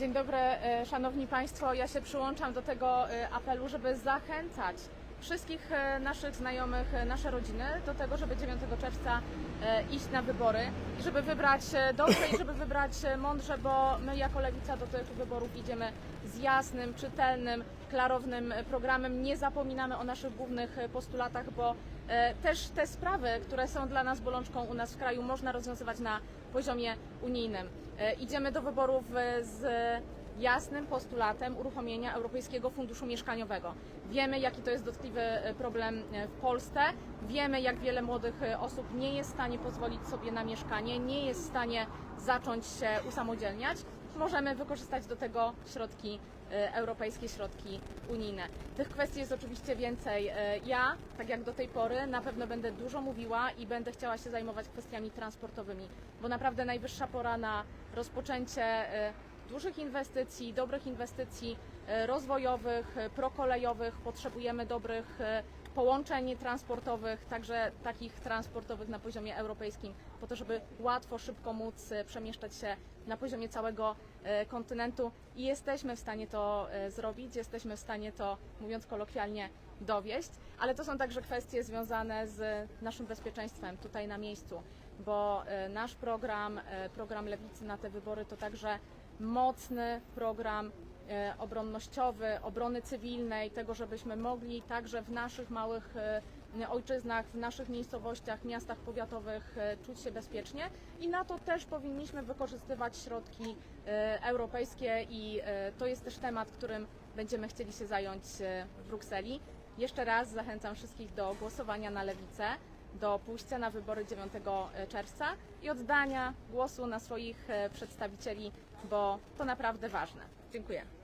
Dzień dobry, e, Szanowni Państwo. Ja się przyłączam do tego e, apelu, żeby zachęcać wszystkich e, naszych znajomych, e, nasze rodziny do tego, żeby 9 czerwca e, iść na wybory i żeby wybrać dobrze i żeby wybrać mądrze, bo my jako Lewica do tych wyborów idziemy z jasnym, czytelnym, klarownym programem. Nie zapominamy o naszych głównych postulatach, bo też te sprawy, które są dla nas bolączką u nas w kraju, można rozwiązywać na poziomie unijnym. Idziemy do wyborów z jasnym postulatem uruchomienia Europejskiego Funduszu Mieszkaniowego. Wiemy, jaki to jest dotkliwy e, problem e, w Polsce. Wiemy, jak wiele młodych e, osób nie jest w stanie pozwolić sobie na mieszkanie, nie jest w stanie zacząć się usamodzielniać. Możemy wykorzystać do tego środki europejskie, środki unijne. Tych kwestii jest oczywiście więcej. Ja, tak jak do tej pory, na pewno będę dużo mówiła i będę chciała się zajmować kwestiami transportowymi, bo naprawdę najwyższa pora na rozpoczęcie dużych inwestycji, dobrych inwestycji e, rozwojowych, e, prokolejowych. Potrzebujemy dobrych e, połączeń transportowych, także takich transportowych na poziomie europejskim, po to, żeby łatwo, szybko móc przemieszczać się na poziomie całego kontynentu i jesteśmy w stanie to zrobić, jesteśmy w stanie to, mówiąc kolokwialnie, dowieść, ale to są także kwestie związane z naszym bezpieczeństwem tutaj na miejscu, bo e, nasz program, e, program Lewicy na te wybory to także mocny program e, obronnościowy, obrony cywilnej, tego, żebyśmy mogli także w naszych małych ojczyznach, w naszych miejscowościach, miastach powiatowych czuć się bezpiecznie i na to też powinniśmy wykorzystywać środki europejskie i to jest też temat, którym będziemy chcieli się zająć w Brukseli. Jeszcze raz zachęcam wszystkich do głosowania na lewicę, do pójścia na wybory 9 czerwca i oddania głosu na swoich e, przedstawicieli, bo to naprawdę ważne. Dziękuję.